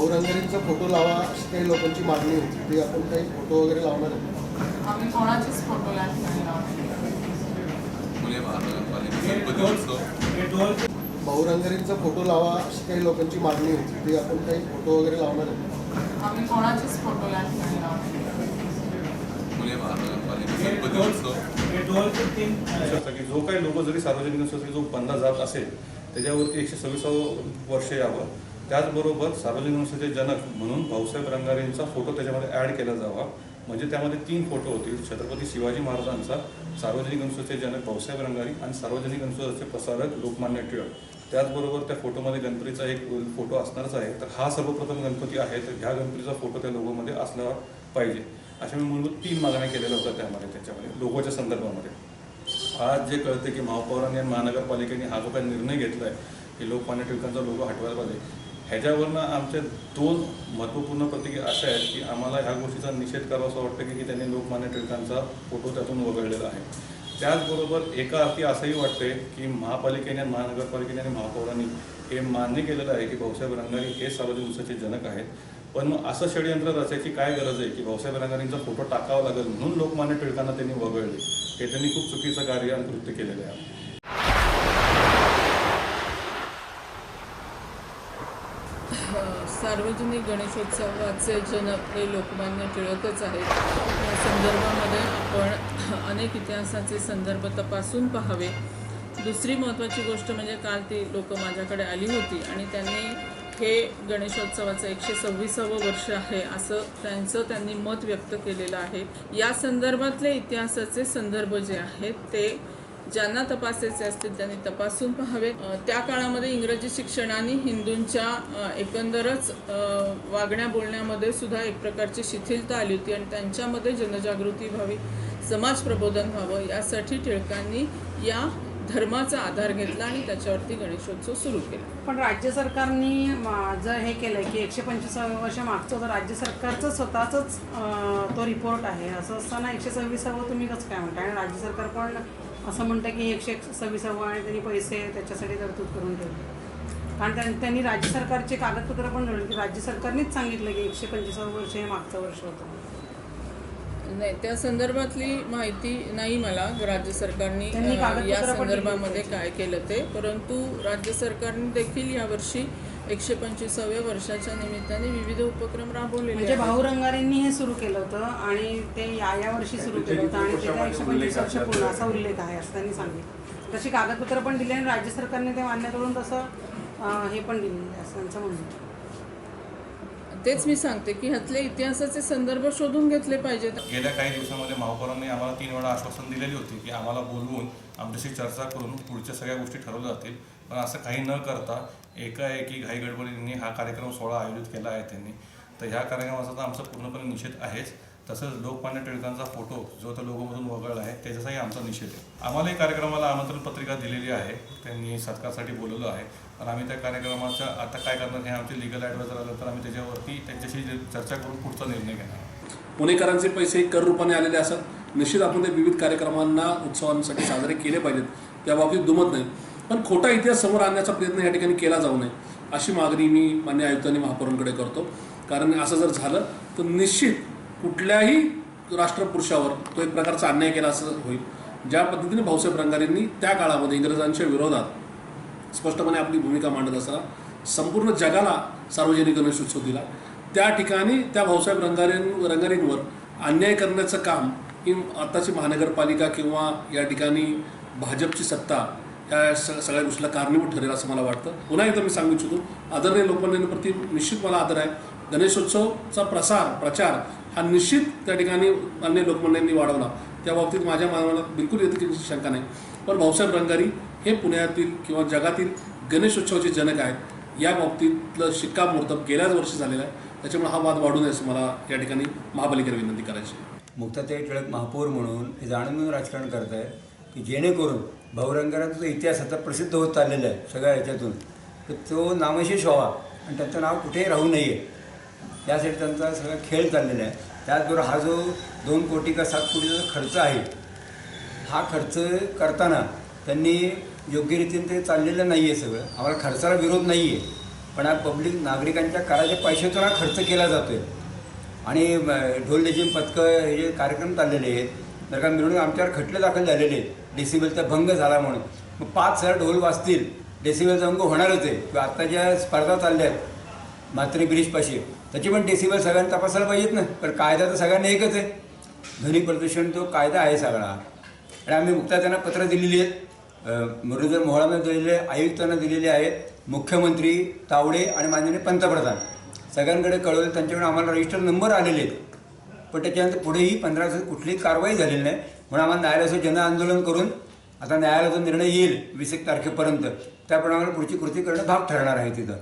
भाऊरंगरींचा photo लावा अशी काही लोकांची मागणी होती. ते आपण काही फोटो वगैरे लावणार आहे आम्ही कोणाचेच फोटो भाऊरंगरींचा फोटो लावा अशी काही लोकांची मागणी होती. ते आपण काही फोटो वगैरे लावणार आहे आम्ही कोणाचेच फोटो जो काही लोक जरी सार्वजनिक जो बनला जात असेल त्याच्यावरती एकशे सव्वीसावं वर्ष यावं. त्याचबरोबर सार्वजनिक संस्थेचे जनक म्हणून भाऊसाहेब रंगारेंचा फोटो त्याच्यामध्ये ॲड केला जावा. म्हणजे त्यामध्ये तीन फोटो होतील. छत्रपती शिवाजी महाराजांचा सार्वजनिक संस्थेचे जनक भाऊसाहेब रंगारी आणि सार्वजनिक संस्थेचे प्रसारक लोकमान्य टिळक. त्याचबरोबर त्या फोटोमध्ये गणपतीचा एक फोटो असणारच आहे. तर हा सर्वप्रथम गणपती आहे. तर ह्या गणपतीचा फोटो त्या लोगोमध्ये असला पाहिजे. अशा मी मूलभूत तीन मागण्या केलेल्या होत्या त्यामध्ये त्याच्यामध्ये लोगोच्या संदर्भामध्ये. आज जे कळते की महापौरांनी आणि महानगरपालिकेने हा जो काही निर्णय घेतला आहे की लोकमान्य टिळकांचा लोगो हटवायला पाहिजे ह्याच्यावरनं आमच्या दोन महत्त्वपूर्ण प्रतिक्रिया अशा आहेत की आम्हाला ह्या गोष्टीचा निषेध करावा असं वाटतं की की त्यांनी लोकमान्य टिळकांचा फोटो त्यातून वगळलेला आहे. त्याचबरोबर एका अर्थी असंही वाटते की महापालिकेने महानगरपालिकेने आणि महापौरांनी हे मान्य केलेलं आहे की भाऊसाहेब रंगारी हे सार्वजनिक उंचाचे जनक आहेत. पण मग असं षडयंत्र रचायची काय गरज आहे की भाऊसाहेब रंगारींचा फोटो टाकावा लागेल म्हणून लोकमान्य टिळकांना त्यांनी वगळले? हे त्यांनी खूप चुकीचं कार्य आणि कृत्य केलेलं आहे. सार्वजनिक गणेशोत्सवाचे जनक हे लोकमान्य टिळकच आहेत. या संदर्भामध्ये आपण अनेक इतिहासाचे संदर्भ तपासून पाहावे. दुसरी महत्त्वाची गोष्ट म्हणजे काल ती लोकं माझ्याकडे आली होती आणि त्यांनी हे गणेशोत्सवाचं एकशे सव्वीसावं वर्ष आहे असं त्यांचं त्यांनी मत व्यक्त केलेलं आहे. या संदर्भातले इतिहासाचे संदर्भ जे आहेत ते ज्यांना तपासायचे असतील त्यांनी तपासून पाहावे. त्या काळामध्ये इंग्रजी शिक्षणाने हिंदूंच्या एकंदरच वागण्या बोलण्यामध्ये सुद्धा एक प्रकारची शिथिलता आली होती आणि त्यांच्यामध्ये जनजागृती व्हावी समाज प्रबोधन व्हावं यासाठी टिळकांनी या धर्माचा आधार घेतला आणि त्याच्यावरती गणेशोत्सव सुरू केला. पण राज्य सरकारनी जर हे केलं की एकशे पंचवीसाव्या वर्ष मागचं तर राज्य सरकारचं स्वतःच तो रिपोर्ट आहे असं असताना एकशे सव्वीसावं तुम्ही कसं काय म्हणता? आणि राज्य सरकार पण असं म्हणतं की एकशे सव्वीसावं आणि त्यांनी पैसे त्याच्यासाठी तरतूद करून ठेवले. कारण त्यां- त्यांनी राज्य सरकारचे कागदपत्र पण ठेवले की राज्य सरकारनेच सांगितलं की एकशे पंचवीसावं वर्ष हे मागचं वर्ष होतं. नाही त्या संदर्भातली माहिती नाही मला राज्य सरकारने या संदर्भामध्ये. काय केलं ते. परंतु राज्य सरकारने देखील यावर्षी एकशे पंचवीसाव्या वर्षाच्या निमित्ताने विविध उपक्रम राबवलेले म्हणजे. भाऊ रंगारेंनी हे सुरू केलं होतं आणि ते या या वर्षी सुरू केलं होतं आणि त्याचा एकशे पंचवीस वर्ष पूर्ण असा उल्लेख आहे असं त्यांनी सांगितलं तशी कागदपत्र पण दिली आणि राज्य सरकारने ते मान्य करून तसं हे पण दिलेलं आहे असं त्यांचं म्हणणं. तेच मी सांगते की ह्यातले इतिहासाचे संदर्भ शोधून घेतले पाहिजेत. गेल्या काही दिवसामध्ये महापौरांनी आम्हाला तीन वेळा आश्वासन दिलेली होती की आम्हाला बोलवून आमच्याशी चर्चा करून पुढच्या सगळ्या गोष्टी ठरवल्या जातील. पण असं काही न करता एकाएकी घाई गडबडींनी हा कार्यक्रम सोहळा आयोजित केला आहे त्यांनी. तर ह्या कार्यक्रमाचा तर आमचा पूर्णपणे निषेध आहेच. तसंच लोकमान्य टिळकांचा फोटो जो त्या लोगोमधून वगळला आहे त्याच्याचाही आमचा निषेध आहे. आम्हालाही कार्यक्रमाला आमंत्रण पत्रिका दिलेली आहे. त्यांनी सत्कारसाठी बोलवलं आहे. पण आम्ही त्या कार्यक्रमाचं आता काय करणार हे आमचे लिगल ॲडवायझर आलं तर आम्ही त्याच्यावरती त्यांच्याशी चर्चा करून पुढचा निर्णय घेणार पुणेकरांचे पैसे कर रूपाने आलेले असतात निश्चित आपण ते विविध कार्यक्रमांना उत्सवांसाठी साजरे केले पाहिजेत. त्या बाबतीत दुमत नाही. पण खोटा इतिहास समोर आणण्याचा प्रयत्न या ठिकाणी केला जाऊ नये अशी मागणी मी मान्य आयुक्तांनी महापौरांकडे करतो. कारण असं जर झालं तर निश्चित कुठल्याही राष्ट्रपुरुषावर तो एक प्रकारचा अन्याय केला असं होईल. ज्या पद्धतीने भाऊसाहेब रंगारींनी त्या काळामध्ये इंग्रजांच्या विरोधात स्पष्टपणे आपली भूमिका मांडत असताना संपूर्ण जगाला सार्वजनिक गणेशोत्सव दिला. त्या ठिकाणी त्या भाऊसाहेब रंगारीं रंगारींवर अन्याय करण्याचं काम ही आत्ताची महानगरपालिका किंवा या ठिकाणी भाजपची सत्ता या सगळ्या गोष्टीला कारणीभूत ठरेल असं मला वाटतं. पुन्हा एकदा मी सांगू इच्छितो आदरणीय लोकमान्यांप्रती निश्चित मला आदर आहे. गणेशोत्सवचा प्रसार प्रचार हा निश्चित त्या ठिकाणी अन्य लोकमान्यांनी वाढवला. त्या बाबतीत माझ्या मनाला बिलकुल येतकीची शंका नाही. पण भाऊसाहेब रंगारी हे पुण्यातील किंवा जगातील गणेशोत्सवाचे जनक आहेत. या बाबतीतलं शिक्कामोर्तब गेल्याच वर्षी झालेलं आहे. त्याच्यामुळे हा वाद वाढू नये असं मला या ठिकाणी महापालिकेला विनंती करायची आहे. मुक्ताताई टिळक महापौर म्हणून हे जाणून घेऊन राजकारण करत आहे की जेणेकरून भाऊरंगारांचा जो इतिहास आता प्रसिद्ध होत चाललेला आहे सगळ्या ह्याच्यातून. तर तो नामशेष व्हावा आणि त्यांचं नाव कुठेही राहू नये. त्यासाठी त्यांचा सगळा खेळ चाललेला आहे. त्याचबरोबर हा जो दोन कोटी का सात कोटीचा जो खर्च आहे हा खर्च करताना त्यांनी योग्य रीतीने ते चाललेलं नाही आहे सगळं. आम्हाला खर्चाला विरोध नाही आहे पण हा पब्लिक नागरिकांच्या कराच्या पैशातून हा खर्च केला जातो आहे आणि ढोल लेझिम पथकं हे जे कार्यक्रम चाललेले आहेत जर का मिळून आमच्यावर खटले दाखल झालेले आहेत डेसिबलचा भंग झाला म्हणून मग पाच हजार ढोल वाजतील डेसिबलचा भंग होणारच आहे. किंवा आत्ता ज्या स्पर्धा चालल्या आहेत मात्री ब्रिजपाशी त्याची पण डेसिबल सगळ्यांनी तपासायला पाहिजेत ना. पण कायदा तर सगळ्यांना एकच आहे. ध्वनी प्रदूषण तो कायदा आहे सगळा. आणि आम्ही मुक्ता त्यांना पत्र दिलेली आहेत अ, मुरलीधर दिलेले आयुक्तांना दिलेले आहेत मुख्यमंत्री तावडे आणि माननीय पंतप्रधान. सगळ्यांकडे कळवलं. त्यांच्याकडे आम्हाला रजिस्टर नंबर आलेले आहेत. पण त्याच्यानंतर पुढेही पंधरा दिवसात कुठलीही कारवाई झालेली नाही. म्हणून आम्हाला न्यायालयाचं जन आंदोलन करून आता न्यायालयाचा निर्णय येईल वीस एक तारखेपर्यंत. त्याप्रमाणे पुढची कृती करणं भाग ठरणार आहे तिथं.